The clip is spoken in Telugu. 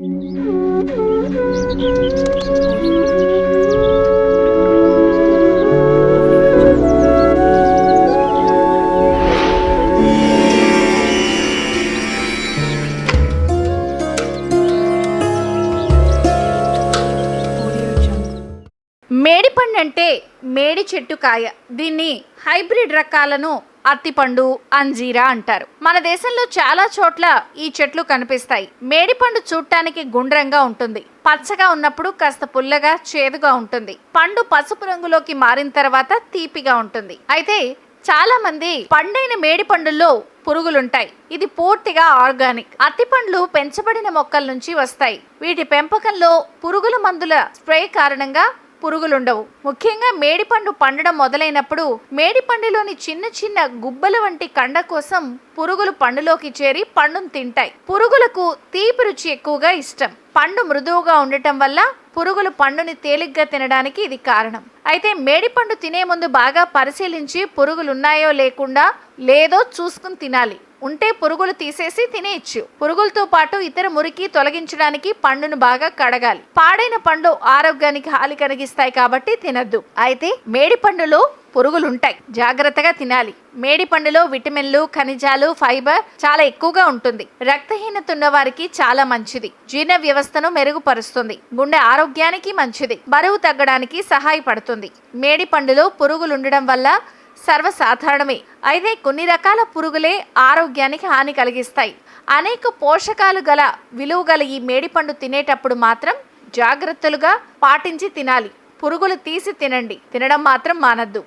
うん。మేడిపండు అంటే మేడి చెట్టు కాయ దీన్ని హైబ్రిడ్ రకాలను అత్తిపండు అంజీరా అంటారు. మన దేశంలో చాలా చోట్ల ఈ చెట్లు కనిపిస్తాయి. మేడిపండు చూడటానికి గుండ్రంగా ఉంటుంది. పచ్చగా ఉన్నప్పుడు కాస్త పుల్లగా చేదుగా ఉంటుంది. పండు పసుపు రంగులోకి మారిన తర్వాత తీపిగా ఉంటుంది. అయితే చాలా మంది పండైన మేడి పండుల్లో పురుగులుంటాయి. ఇది పూర్తిగా ఆర్గానిక్. అత్తి పండ్లు పెంచబడిన మొక్కల నుంచి వస్తాయి. వీటి పెంపకంలో పురుగుల మందుల స్ప్రే కారణంగా పురుగులుండవు. ముఖ్యంగా మేడిపండు పండడం మొదలైనప్పుడు మేడిపండులోని చిన్న చిన్న గుబ్బల వంటి కండ కోసం పురుగులు పండులోకి చేరి పండును తింటాయి. పురుగులకు తీపి రుచి ఎక్కువగా ఇష్టం. పండు మృదువుగా ఉండటం వల్ల పురుగులు పండుని తేలిగ్గా తినడానికి ఇది కారణం. అయితే మేడిపండు తినే ముందు బాగా పరిశీలించి పురుగులున్నాయో లేకుండా లేదో చూసుకుని తినాలి. ఉంటే పురుగులు తీసేసి తినేయచ్చు. పురుగులతో పాటు ఇతర మురికి తొలగించడానికి పండును బాగా కడగాలి. పాడైన పండు ఆరోగ్యానికి హాని కలిగిస్తాయి కాబట్టి తినద్దు. అయితే మేడి పండులో పురుగులుంటాయి. జాగ్రత్తగా తినాలి. మేడి పండులో విటమిన్లు ఖనిజాలు ఫైబర్ చాలా ఎక్కువగా ఉంటుంది. రక్తహీనత ఉన్న వారికి చాలా మంచిది. జీర్ణ వ్యవస్థను మెరుగుపరుస్తుంది. గుండె ఆరోగ్యానికి మంచిది. బరువు తగ్గడానికి సహాయపడుతుంది. మేడి పండులో పురుగులు ఉండడం వల్ల సర్వసాధారణమే. అయితే కొన్ని రకాల పురుగులే ఆరోగ్యానికి హాని కలిగిస్తాయి. అనేక పోషకాలు గల విలువ గల ఈ మేడిపండు తినేటప్పుడు మాత్రం జాగ్రత్తలుగా పాటించి తినాలి. పురుగులు తీసి తినండి. తినడం మాత్రం మానద్దు.